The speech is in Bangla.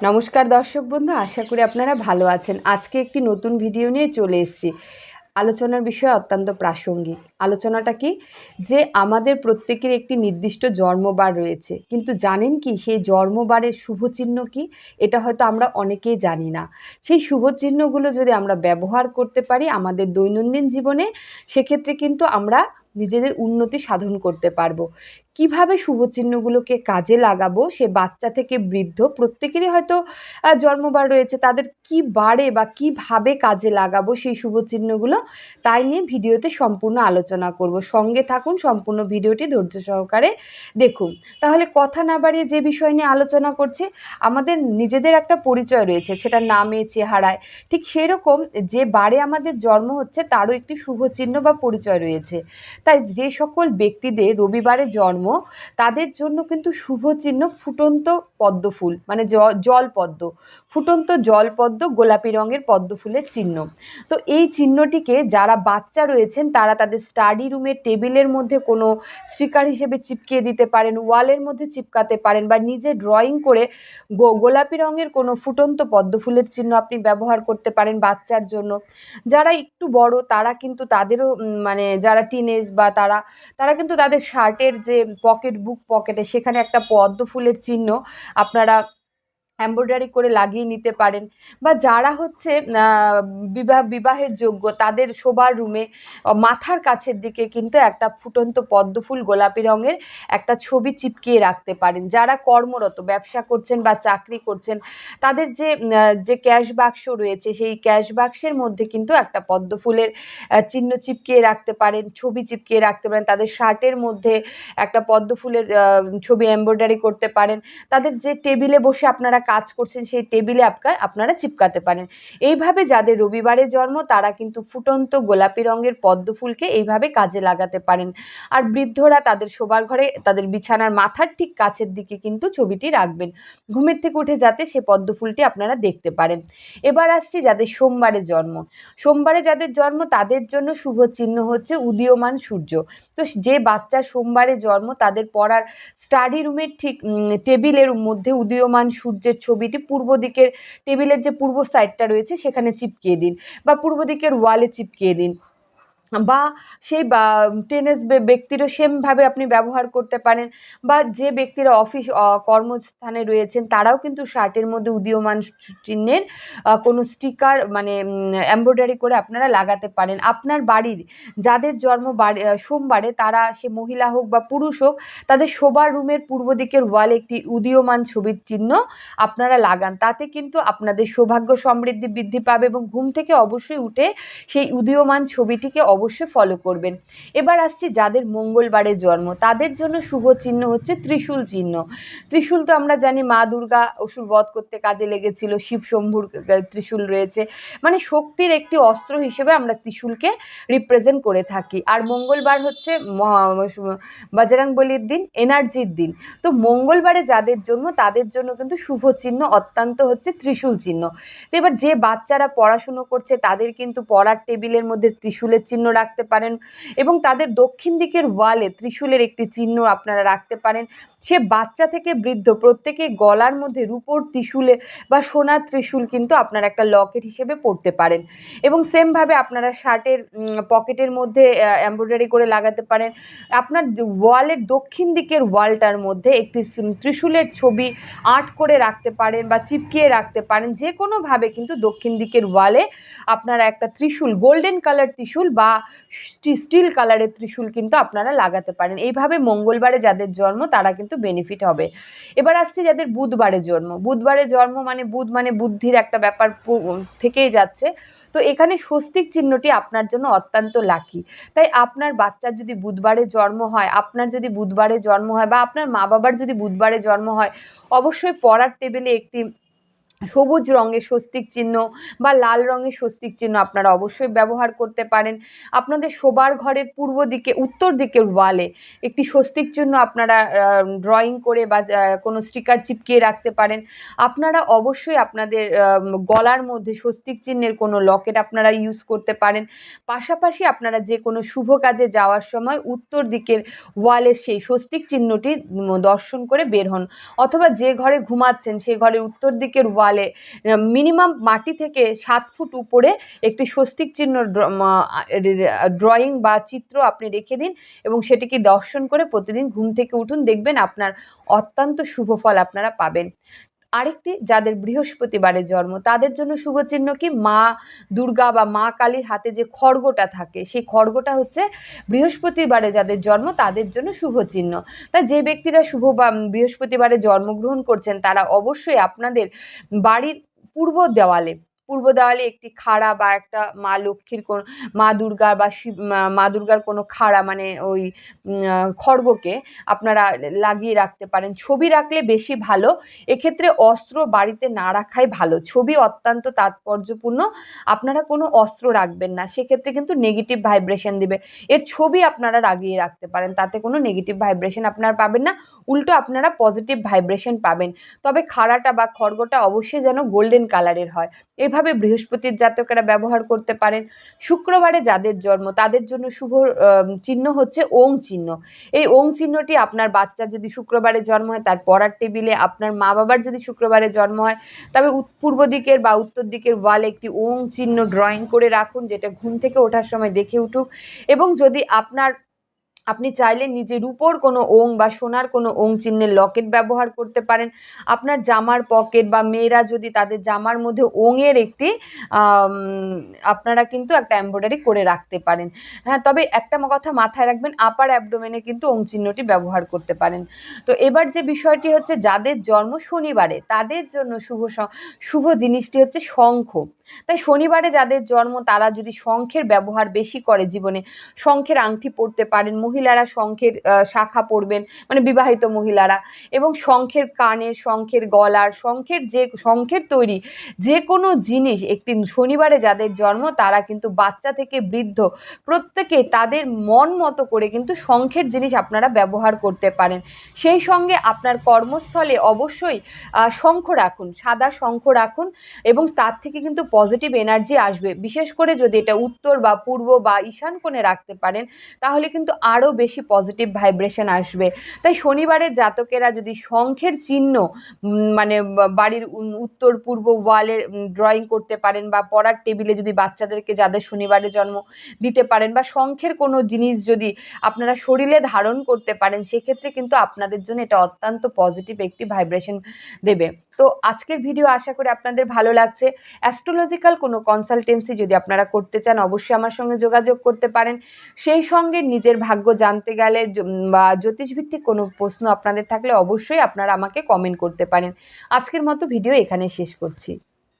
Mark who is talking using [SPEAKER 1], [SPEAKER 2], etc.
[SPEAKER 1] নমস্কার দর্শক বন্ধু, আশা করি আপনারা ভালো আছেন। আজকে একটি নতুন ভিডিও নিয়ে চলে এসেছি। আলোচনার বিষয় অত্যন্ত প্রাসঙ্গিক। আলোচনাটা কি? যে আমাদের প্রত্যেকের একটি নির্দিষ্ট জন্মবার রয়েছে। কিন্তু জানেন কি, সেই জন্মবারের শুভচিহ্ন কি? এটা হয়তো আমরা অনেকেই জানি না। সেই শুভচিহ্নগুলো যদি আমরা ব্যবহার করতে পারি আমাদের দৈনন্দিন জীবনে, সেক্ষেত্রে কিন্তু আমরা নিজেদের উন্নতি সাধন করতে পারব। কীভাবে শুভচিহ্নগুলোকে কাজে লাগাবো? সে বাচ্চা থেকে বৃদ্ধ, প্রত্যেকেরই হয়তো জন্মবার রয়েছে, তাদের কি বারে বা কীভাবে কাজে লাগাবো সেই শুভচিহ্নগুলো তাই নিয়ে ভিডিওতে সম্পূর্ণ আলোচনা করব। সঙ্গে থাকুন, সম্পূর্ণ ভিডিওটি ধৈর্য সহকারে দেখুন। তাহলে কথা না বাড়িয়ে যে বিষয় নিয়ে আলোচনা করছি, আমাদের নিজেদের একটা পরিচয় রয়েছে সেটা নামে, চেহারায়। ঠিক সেরকম যে বারে আমাদের জন্ম হচ্ছে, তারও একটি শুভচিহ্ন বা পরিচয় রয়েছে। তাই যে সকল ব্যক্তিদের রবিবারে জন্ম তাদের জন্য কিন্তু শুভ চিহ্ন ফুটন্ত পদ্ম ফুল মানে জল পদ্ম ফুটন্ত জল পদ্ম গোলাপি রঙের পদ্ম ফুলের চিহ্ন। তো এই চিহ্নটিকে যারা বাচ্চা রয়েছেন, তারা তাদের স্টাডি রুমের টেবিলের মধ্যে কোনো স্টিকার হিসেবে চিপকিয়ে দিতে পারেন ওয়ালের মধ্যে চিপকাতে পারেন বা নিজে ড্রয়িং করে গোলাপি রঙের কোনো ফুটন্ত পদ্ম ফুলের চিহ্ন আপনি ব্যবহার করতে পারেন বাচ্চার জন্য। যারা একটু বড়, তারা কিন্তু তাদেরও মানে যারা টিনেজ বা তারা তারা কিন্তু তাদের শার্টের যে পকেট বুক পকেটে সেখানে একটা পদ্ম ফুলের চিহ্ন আপনারা এমব্রয়ডারি করে লাগিয়ে নিতে পারেন। বা যারা হচ্ছে বিবাহ, বিবাহের যোগ্য, তাদের শোবার রুমে মাথার কাছের দিকে কিন্তু একটা ফুটন্ত পদ্মফুল গোলাপি রঙের একটা ছবি চিপকিয়ে রাখতে পারেন। যারা কর্মরত, ব্যবসা করছেন বা চাকরি করছেন, তাদের যে যে ক্যাশ বাক্স রয়েছে, সেই ক্যাশ বাক্সের মধ্যে কিন্তু একটা পদ্মফুলের চিহ্ন চিপকিয়ে রাখতে পারেন, ছবি চিপকিয়ে রাখতে পারেন। তাদের শার্টের মধ্যে একটা পদ্মফুলের ছবি এম্ব্রয়ডারি করতে পারেন। তাদের যে টেবিলে বসে আপনারা কাজ করছেন সেই টেবিলে আপনার, আপনারা চিপকাতে পারেন। এইভাবে যাদের রবিবারে জন্ম, তারা কিন্তু ফুটন্ত গোলাপি রঙের পদ্ম ফুলকে এইভাবে কাজে লাগাতে পারেন। আর বৃদ্ধরা তাদের শোবার ঘরে, তাদের বিছানার মাথার ঠিক কাছের দিকে কিন্তু ছবিটি রাখবেন। ঘুমের থেকে উঠে যাতে সে পদ্ম ফুলটি আপনারা দেখতে পারেন। এবার আসছি যাদের সোমবারে জন্ম। সোমবারে যাদের জন্ম, তাদের জন্য শুভ চিহ্ন হচ্ছে উদীয়মান সূর্য। তো যে বাচ্চা সোমবারে জন্ম, তাদের পড়ার স্টাডি রুমের ঠিক টেবিলের মধ্যে উদীয়মান সূর্যের ছবিটি পূর্ব দিকের টেবিলের যে পূর্ব সাইডটা রয়েছে সেখানে চিপকিয়ে দিন বা পূর্ব দিকের ওয়ালে চিপকিয়ে দিন। বা সেই, বা, টেনিস ব্যক্তিরও সেমভাবে আপনি ব্যবহার করতে পারেন বা যে ব্যক্তিরা অফিস কর্মস্থানে রয়েছেন তারাও কিন্তু শার্টের মধ্যে উদীয়মান চিহ্নের কোনো স্টিকার মানে এমব্রয়ডারি করে আপনারা লাগাতে পারেন। আপনার বাড়ির যাদের জন্ম সোমবারে তারা সে মহিলা হোক বা পুরুষ হোক তাদের শোবার রুমের পূর্ব দিকের ওয়ালে একটি উদীয়মান ছবির চিহ্ন আপনারা লাগান। তাতে কিন্তু আপনাদের সৌভাগ্য সমৃদ্ধি বৃদ্ধি পাবে এবং ঘুম থেকে অবশ্যই উঠে সেই উদীয়মান ছবিটিকে অবশ্যই ফলো করবেন। এবার আসছি যাদের মঙ্গলবারে জন্ম, তাদের জন্য শুভ চিহ্ন হচ্ছে ত্রিশূল চিহ্ন। ত্রিশূল তো আমরা জানি মা দুর্গা অসুর বধ করতে কাজে লেগেছিল, শিব শম্ভুর ত্রিশূল রয়েছে। মানে শক্তির একটি অস্ত্র হিসেবে আমরা ত্রিশূলকে রিপ্রেজেন্ট করে থাকি। আর মঙ্গলবার হচ্ছে বজরং বলির দিন এনার্জির দিন। তো মঙ্গলবারে যাদের জন্য তাদের জন্য কিন্তু শুভ চিহ্ন অত্যন্ত হচ্ছে ত্রিশূল চিহ্ন। তো এবার যে বাচ্চারা পড়াশুনো করছে, তাদের কিন্তু পড়ার টেবিলের মধ্যে ত্রিশূলের চিহ্ন রাখতে পারেন এবং তাদের দক্ষিণ দিকের ওয়ালে ত্রিশূলের একটি চিহ্ন আপনারা রাখতে পারেন। সে বাচ্চা থেকে বৃদ্ধ প্রত্যেকে গলার মধ্যে রূপোর ত্রিশূলে বা সোনার ত্রিশূল কিন্তু আপনারা একটা লকেট হিসেবে পড়তে পারেন। এবং সেমভাবে আপনারা শার্টের পকেটের মধ্যে এমব্রয়ডারি করে লাগাতে পারেন। আপনার ওয়ালের দক্ষিণ দিকের ওয়ালটার মধ্যে একটি ত্রিশূলের ছবি আর্ট করে রাখতে পারেন বা চিপকিয়ে রাখতে পারেন। যে কোনোভাবে কিন্তু দক্ষিণ দিকের ওয়ালে আপনারা একটা ত্রিশূল গোল্ডেন কালার ত্রিশূল বা স্টিল কালারের ত্রিশূল কিন্তু আপনারা লাগাতে পারেন। এইভাবে মঙ্গলবারে যাদের জন্ম, তারা কিন্তু বেনিফিট হবে। এবার আসছে যাদের বুধবারে জন্ম। বুধবারে জন্ম মানে বুধ মানে বুদ্ধির একটা ব্যাপার থেকেই যাচ্ছে। তো এখানে স্বস্তিক চিহ্নটি আপনার জন্য অত্যন্ত লাকি তাই আপনার বাচ্চার যদি বুধবারে জন্ম হয়, আপনার যদি বুধবারে জন্ম হয় বা আপনার মা বাবার যদি বুধবারে জন্ম হয়, অবশ্যই পড়ার টেবিলে একটি সবুজ রঙের স্বস্তিক চিহ্ন বা লাল রঙের স্বস্তিক চিহ্ন আপনারা অবশ্যই ব্যবহার করতে পারেন। আপনাদের শোবার ঘরের পূর্ব দিকে, উত্তর দিকের ওয়ালে একটি স্বস্তিক চিহ্ন আপনারা ড্রয়িং করে বা কোনো স্টিকার চিপকিয়ে রাখতে পারেন। আপনারা অবশ্যই আপনাদের গলার মধ্যে স্বস্তিক চিহ্নের কোনো লকেট আপনারা ইউজ করতে পারেন। পাশাপাশি আপনারা যে কোনো শুভ কাজে যাওয়ার সময় উত্তর দিকের ওয়ালে সেই স্বস্তিক চিহ্নটি দর্শন করে বের হন। অথবা যে ঘরে ঘুমাচ্ছেন সেই ঘরের উত্তর দিকের ওয়ালে মিনিমাম মাটি থেকে সাত ফুট উপরে একটি স্বস্তিক চিহ্ন ড্রয়িং বা চিত্র আপনি রেখে দিন এবং সেটিকে দর্শন করে প্রতিদিন ঘুম থেকে উঠুন। দেখবেন আপনার অত্যন্ত শুভ ফল আপনারা পাবেন। আরেকটি, যাদের বৃহস্পতিবারে জন্ম, তাদের জন্য শুভ চিহ্ন কি? মা দুর্গা বা মা কালীর হাতে যে খড়গটা থাকে, সেই খড়গটা হচ্ছে বৃহস্পতিবারে যাদের জন্ম, তাদের জন্য শুভ চিহ্ন তাই যে ব্যক্তিরা শুভ বা বৃহস্পতিবারে জন্মগ্রহণ করছেন, তারা অবশ্যই আপনাদের বাড়ির পূর্ব দেওয়ালে পূর্ব দেওয়ালে একটি খাড়া বা একটা মা লক্ষ্মীর কোন, মা দুর্গা বা শিব, মা- দুর্গার কোনো খাড়া মানে ওই খড়গকে আপনারা লাগিয়ে রাখতে পারেন। ছবি রাখলে বেশি ভালো। এক্ষেত্রে অস্ত্র বাড়িতে না রাখাই ভালো। ছবি অত্যন্ত তাৎপর্যপূর্ণ। আপনারা কোনো অস্ত্র রাখবেন না। সেক্ষেত্রে কিন্তু নেগেটিভ ভাইব্রেশন দিবে। এর ছবি আপনারা লাগিয়ে রাখতে পারেন। তাতে কোনো নেগেটিভ ভাইব্রেশন আপনারা পাবেন না। উল্টো আপনারা পজিটিভ ভাইব্রেশন পাবেন। তবে খাড়াটা বা খড়গটা অবশ্যই যেন গোল্ডেন কালারের হয়। এভাবে বৃহস্পতির জাতকেরা ব্যবহার করতে পারেন। শুক্রবারে যাদের জন্ম, তাদের জন্য শুভ চিহ্ন হচ্ছে ওং চিহ্ন। এই ওং চিহ্নটি আপনার বাচ্চার যদি শুক্রবারে জন্ম হয়, তার পড়ার টেবিলে আপনার মা বাবার যদি শুক্রবারে জন্ম হয়, তবে পূর্ব দিকের বা উত্তর দিকের ওয়ালে একটি ওং চিহ্ন ড্রয়িং করে রাখুন, যেটা ঘুম থেকে ওঠার সময় দেখে উঠুক। এবং যদি আপনার আপনি চাইলে নিজের উপর কোনো ওং বা সোনার কোনো ওং চিহ্নের লকেট ব্যবহার করতে পারেন। আপনার জামার পকেট বা মেয়েরা যদি তাদের জামার মধ্যে ওংয়ের একটি আপনারা কিন্তু একটা এমব্রয়ডারি করে রাখতে পারেন। হ্যাঁ তবে একটা কথা মাথায় রাখবেন আপার অ্যাবডোমেনে কিন্তু ওং চিহ্নটি ব্যবহার করতে পারেন। তো এবার যে বিষয়টি হচ্ছে, যাদের জন্ম শনিবারে, তাদের জন্য শুভ শুভ জিনিসটি হচ্ছে শঙ্খ। তাই শনিবারে যাদের জন্ম, তারা যদি শঙ্খের ব্যবহার বেশি করে জীবনে, শঙ্খের আংটি পরতে পারেন, মহিলারা শঙ্খের শাখা পরবেন মানে বিবাহিত মহিলারা এবং শঙ্খের কানের, শঙ্খের গলার, শঙ্খের যে, শঙ্খের তৈরি যে কোনো জিনিস একটি শনিবারে যাদের জন্ম, তারা কিন্তু বাচ্চা থেকে বৃদ্ধ, প্রত্যেকে তাদের মন মতো করে কিন্তু শঙ্খের জিনিস আপনারা ব্যবহার করতে পারেন। সেই সঙ্গে আপনার কর্মস্থলে অবশ্যই শঙ্খ রাখুন, সাদা শঙ্খ রাখুন এবং তার থেকে কিন্তু পজিটিভ এনার্জি আসবে। বিশেষ করে যদি এটা উত্তর বা পূর্ব বা ঈশান কোণে রাখতে পারেন, তাহলে কিন্তু আরও বেশি পজিটিভ ভাইব্রেশন আসবে। তাই শনিবারের জাতকেরা যদি শঙ্খের চিহ্ন মানে বাড়ির উত্তর, পূর্ব ওয়ালে ড্রয়িং করতে পারেন বা পড়ার টেবিলে যদি বাচ্চাদেরকে যাদের শনিবারে জন্ম দিতে পারেন বা শঙ্খের কোনো জিনিস যদি আপনারা শরীরে ধারণ করতে পারেন, সেক্ষেত্রে কিন্তু আপনাদের জন্য এটা অত্যন্ত পজিটিভ একটি ভাইব্রেশন দেবে। তো আজকের ভিডিও আশা করি আপনাদের ভালো লাগছে। অ্যাস্ট্রোলজিক্যাল কোনো কনসালটেন্সি যদি আপনারা করতে চান, অবশ্যই আমার সঙ্গে যোগাযোগ করতে পারেন। সেই সঙ্গে নিজের ভাগ্য জানতে গেলে বা জ্যোতিষভিত্তিক কোনো প্রশ্ন আপনাদের থাকলে অবশ্যই আপনারা আমাকে কমেন্ট করতে পারেন। আজকের মতো ভিডিও এখানে শেষ করছি।